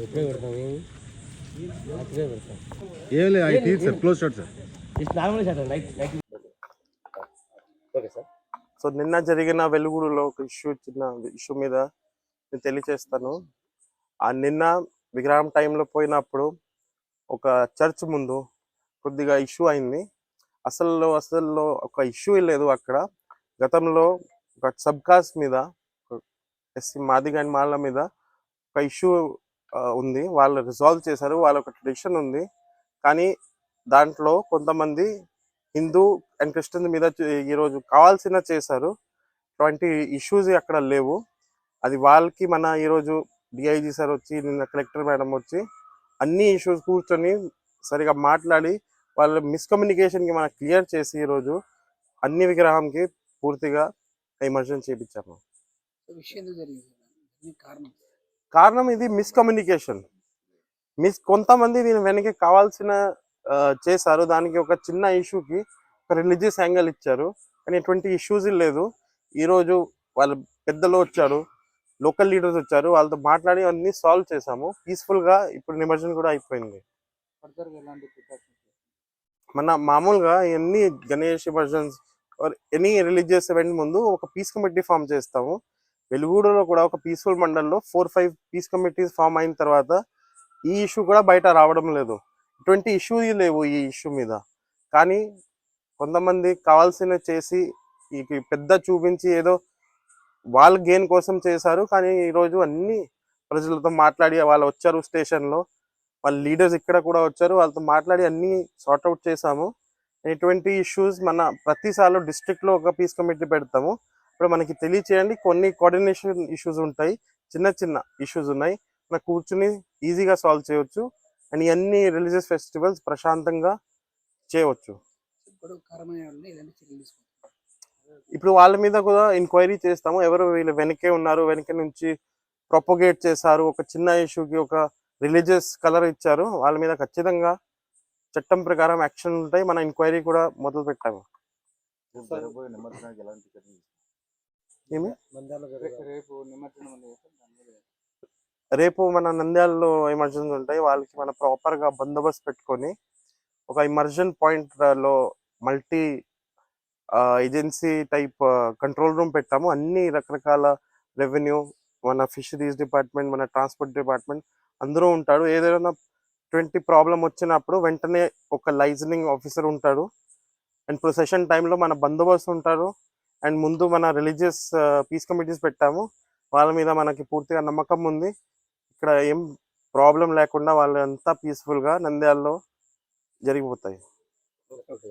ఇదే పెడతాం. ఏం లేదు అది తీరు sir close shot sir. It's normal shot light light. Okay sir. So నిన్న జరిగిన వెలుగుడులో ఒక ఇష్యూ చిన్న ఇష్యూ మీద నేను తెలియచేస్తాను. ఆ నిన్న విగ్రహం టైంలో పోయినప్పుడు ఒక చర్చ్ ముందు కొద్దిగా ఇష్యూ అయింది. అసలు అసలు ఒక ఇష్యూ లేదు అక్కడ. గతంలో ఒక సబ్ కాస్ట్ మీద ఎస్సీ మాదిగాని మాల మీద ఒక ఇష్యూ ఉంది. వాళ్ళు రిజాల్వ్ చేశారు. వాళ్ళ ఒక ట్రెడిషన్ ఉంది. కానీ దాంట్లో కొంతమంది హిందూ అండ్ క్రిస్టియన్ మీద ఈరోజు కావాల్సిన చేశారు. అటువంటి ఇష్యూస్ అక్కడ లేవు. అది వాళ్ళకి మన ఈరోజు డిఐజీ సార్ వచ్చి నిన్న కలెక్టర్ మేడం వచ్చి అన్ని ఇష్యూస్ కూర్చొని సరిగా మాట్లాడి వాళ్ళ మిస్కమ్యూనికేషన్కి మనం క్లియర్ చేసి ఈరోజు అన్ని విగ్రహంకి పూర్తిగా ఎమర్జెన్సీ చేయించాము విషయం జరిగింది? కారణం? కారణం ఇది మిస్కమ్యూనికేషన్ మిస్ కొంతమంది దీని వెనక కావాల్సిన చేశారు. దానికి ఒక చిన్న ఇష్యూకి ఒక రిలీజియస్ యాంగిల్ ఇచ్చారు. కానీ ఎటువంటి ఇష్యూస్ లేదు. ఈరోజు వాళ్ళ పెద్దలు వచ్చారు. లోకల్ లీడర్స్ వచ్చారు. వాళ్ళతో మాట్లాడి అన్ని సాల్వ్ చేసాము పీస్ఫుల్గా ఇప్పుడు నిమజ్జనం కూడా అయిపోయింది. మన మామూలుగా ఎన్ని Ganesh immersion or any religious event ముందు ఒక పీస్ కమిటీ ఫామ్ చేస్తాము. వెలుగూడలో కూడా ఒక పీస్ఫుల్ మండల్లో four five peace committees form అయిన తర్వాత ఈ ఇష్యూ కూడా బయట రావడం లేదు. ఇటువంటి ఇష్యూ లేవు ఈ ఇష్యూ మీద. కానీ కొంతమంది కావాల్సిన చేసి ఈ పెద్ద చూపించి ఏదో వాళ్ళ గెయిన్ కోసం చేశారు. కానీ ఈరోజు అన్ని ప్రజలతో మాట్లాడి వాళ్ళు వచ్చారు స్టేషన్లో వాళ్ళ లీడర్స్ ఇక్కడ కూడా వచ్చారు. వాళ్ళతో మాట్లాడి అన్నీ సార్ట్ అవుట్ ఇటువంటి ఎటువంటి ఇష్యూస్ మన ప్రతిసార్లు డిస్ట్రిక్ట్లో ఒక పీస్ కమిటీ పెడతాము. ఇప్పుడు మనకి తెలియచేయండి కొన్ని కోఆర్డినేషన్ ఇష్యూస్ ఉంటాయి. చిన్న చిన్న ఇష్యూస్ ఉన్నాయి. మన కూర్చుని ఈజీగా సాల్వ్ చేయొచ్చు. అండ్ ఇవన్నీ రిలీజియస్ ఫెస్టివల్స్ ప్రశాంతంగా చేయవచ్చు. ఇప్పుడు వాళ్ళ మీద కూడా ఎంక్వైరీ చేస్తాము. ఎవరు వీళ్ళు వెనకే ఉన్నారు వెనక నుంచి ప్రొపగేట్ చేశారు ఒక చిన్న ఇష్యూకి ఒక రిలీజియస్ కలర్ ఇచ్చారు. వాళ్ళ మీద ఖచ్చితంగా చట్టం ప్రకారం యాక్షన్ ఉంటాయి. మన ఎంక్వైరీ కూడా మొదలు పెట్టాము ఏమి? రేపు మన నంద్యాలలో ఎమర్జెన్సీ ఉంటాయి వాళ్ళకి మన ప్రాపర్గా బందోబస్తు పెట్టుకొని ఒక ఎమర్జెన్ పాయింట్లో multi agency type control room పెట్టాము. అన్ని రకరకాల రెవెన్యూ మన ఫిషరీస్ డిపార్ట్మెంట్ మన ట్రాన్స్పోర్ట్ డిపార్ట్మెంట్ అందరూ ఉంటాడు ఏదైనా ట్వంటీ ప్రాబ్లం వచ్చినప్పుడు వెంటనే ఒక లైజనింగ్ ఆఫీసర్ ఉంటాడు. అండ్ ప్రొసెషన్ టైంలో మన బందోబస్తు ఉంటారు. అండ్ ముందు మన రిలీజియస్ పీస్ కమిటీస్ పెట్టాము. వాళ్ళ మీద మనకి పూర్తిగా నమ్మకం ఉంది. ఇక్కడ ఏం ప్రాబ్లం లేకుండా వాళ్ళంతా పీస్ఫుల్గా నంద్యాలలో జరిగిపోతాయి. ఓకే.